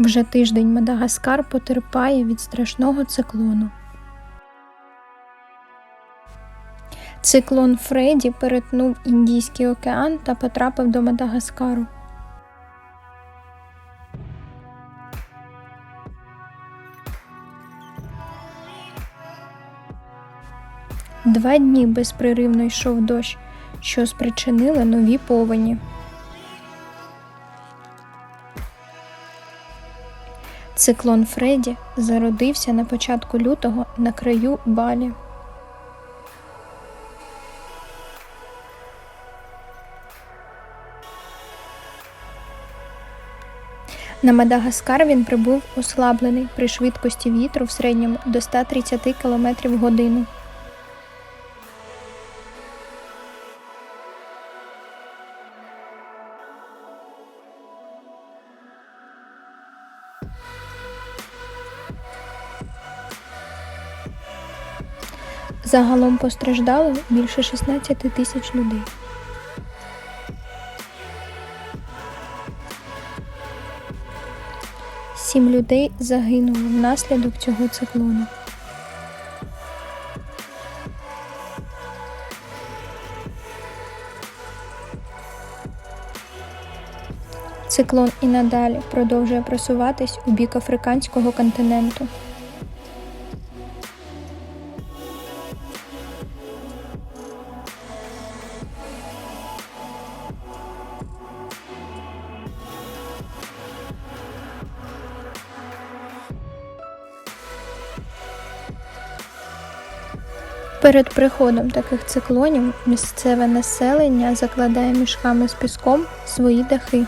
Вже тиждень Мадагаскар потерпає від страшного циклону. Циклон Фредді перетнув Індійський океан та потрапив до Мадагаскару. Два дні безпреривно йшов дощ, що спричинили нові повені. Циклон Фредді зародився на початку лютого на краю Балі. На Мадагаскар він прибув ослаблений при швидкості вітру в середньому до 130 км в годину. Загалом постраждало більше 16 тисяч людей. Сім людей загинуло внаслідок цього циклону. Циклон і надалі продовжує просуватись у бік африканського континенту. Перед приходом таких циклонів місцеве населення закладає мішками з піском свої дахи.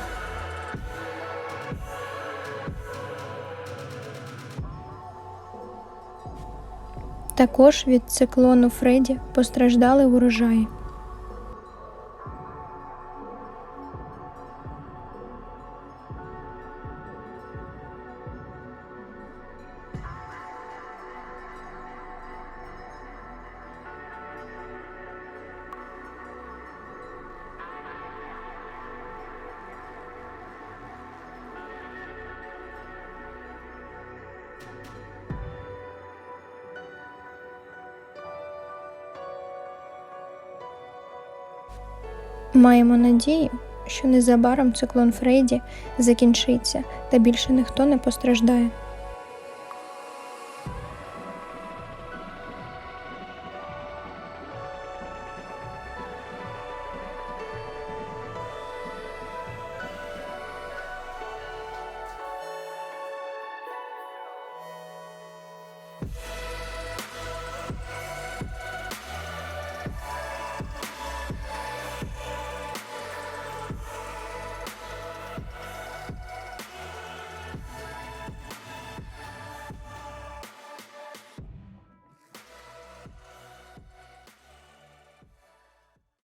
Також від циклону Фредді постраждали урожаї. Маємо надію, що незабаром циклон Фредді закінчиться та більше ніхто не постраждає.